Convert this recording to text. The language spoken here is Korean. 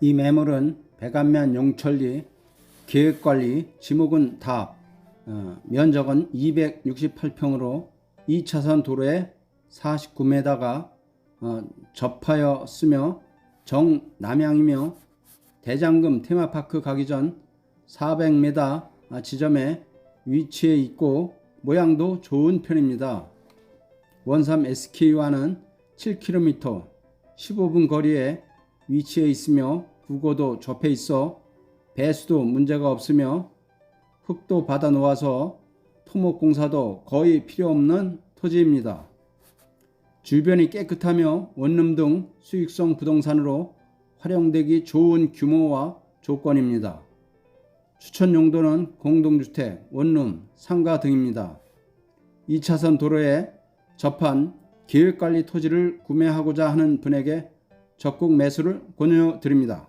이 매물은 백안면 용천리 계획관리 지목은 답 어, 면적은 268평으로 2차선 도로에 49m가 어, 접하여 쓰며 정남향이며 대장금 테마파크 가기 전 400m 지점에 위치해 있고 모양도 좋은 편입니다. 원삼 SK와는 7km 15분 거리에 위치해 있으며 국고도 접해 있어 배수도 문제가 없으며 흙도 받아 놓아서 토목 공사도 거의 필요 없는 토지입니다. 주변이 깨끗하며 원룸 등 수익성 부동산으로 활용되기 좋은 규모와 조건입니다. 추천 용도는 공동주택, 원룸, 상가 등입니다. 2차선 도로에 접한 계획관리 토지를 구매하고자 하는 분에게 적극 매수를 권유드립니다.